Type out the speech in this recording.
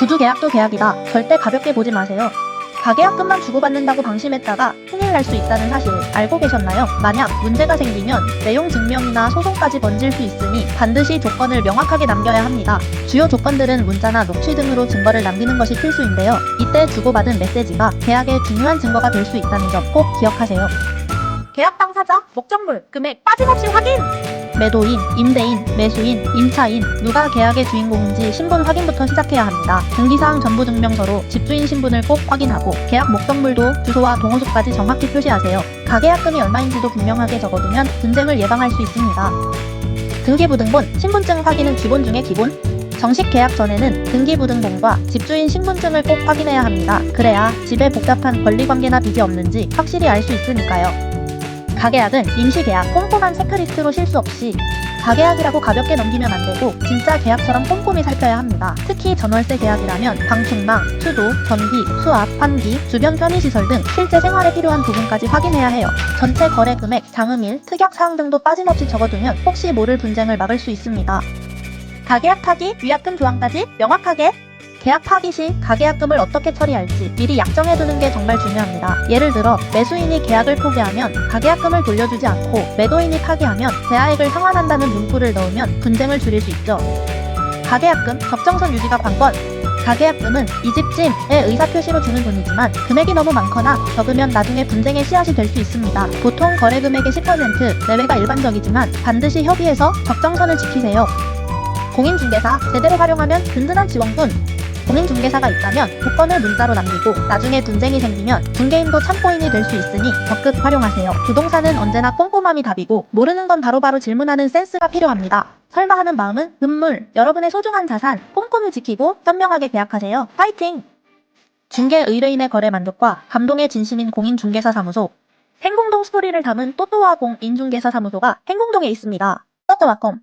구두 계약도 계약이다. 절대 가볍게 보지 마세요. 가계약금만 주고받는다고 방심했다가 큰일 날 수 있다는 사실 알고 계셨나요? 만약 문제가 생기면 내용 증명이나 소송까지 번질 수 있으니 반드시 조건을 명확하게 남겨야 합니다. 주요 조건들은 문자나 녹취 등으로 증거를 남기는 것이 필수인데요. 이때 주고받은 메시지가 계약의 중요한 증거가 될 수 있다는 점 꼭 기억하세요. 계약 당사자, 목적물, 금액 빠짐없이 확인! 매도인, 임대인, 매수인, 임차인, 누가 계약의 주인공인지 신분 확인부터 시작해야 합니다. 등기사항 전부 증명서로 집주인 신분을 꼭 확인하고 계약 목적물도 주소와 동호수까지 정확히 표시하세요. 가계약금이 얼마인지도 분명하게 적어두면 분쟁을 예방할 수 있습니다. 등기부등본, 신분증 확인은 기본 중에 기본. 정식 계약 전에는 등기부등본과 집주인 신분증을 꼭 확인해야 합니다. 그래야 집에 복잡한 권리관계나 빚이 없는지 확실히 알 수 있으니까요. 가계약은 임시계약 꼼꼼한 체크리스트로 실수 없이 가계약이라고 가볍게 넘기면 안 되고 진짜 계약처럼 꼼꼼히 살펴야 합니다. 특히 전월세 계약이라면 방충망, 수도, 전기, 수압, 환기, 주변 편의시설 등 실제 생활에 필요한 부분까지 확인해야 해요. 전체 거래 금액, 장음일, 특약 사항 등도 빠짐없이 적어두면 혹시 모를 분쟁을 막을 수 있습니다. 가계약 파기, 위약금 조항까지 명확하게 계약 파기 시 가계약금을 어떻게 처리할지 미리 약정해두는 게 정말 중요합니다. 예를 들어 매수인이 계약을 포기하면 가계약금을 돌려주지 않고 매도인이 파기하면 대하액을 상환한다는 문구를 넣으면 분쟁을 줄일 수 있죠. 가계약금, 적정선 유지가 관건 가계약금은 이 집짐의 의사표시로 주는 돈이지만 금액이 너무 많거나 적으면 나중에 분쟁의 씨앗이 될 수 있습니다. 보통 거래 금액의 10% 내외가 일반적이지만 반드시 협의해서 적정선을 지키세요. 공인중개사 제대로 활용하면 든든한 지원군 공인중개사가 있다면 조건을 문자로 남기고 나중에 분쟁이 생기면 중개인도 참고인이 될 수 있으니 적극 활용하세요. 부동산은 언제나 꼼꼼함이 답이고 모르는 건 바로바로 질문하는 센스가 필요합니다. 설마 하는 마음은 금물, 여러분의 소중한 자산 꼼꼼히 지키고 현명하게 계약하세요. 파이팅! 중개 의뢰인의 거래 만족과 감동의 진심인 공인중개사 사무소 행궁동 스토리를 담은 또또와 공인중개사 사무소가 행궁동에 있습니다. 또또와콤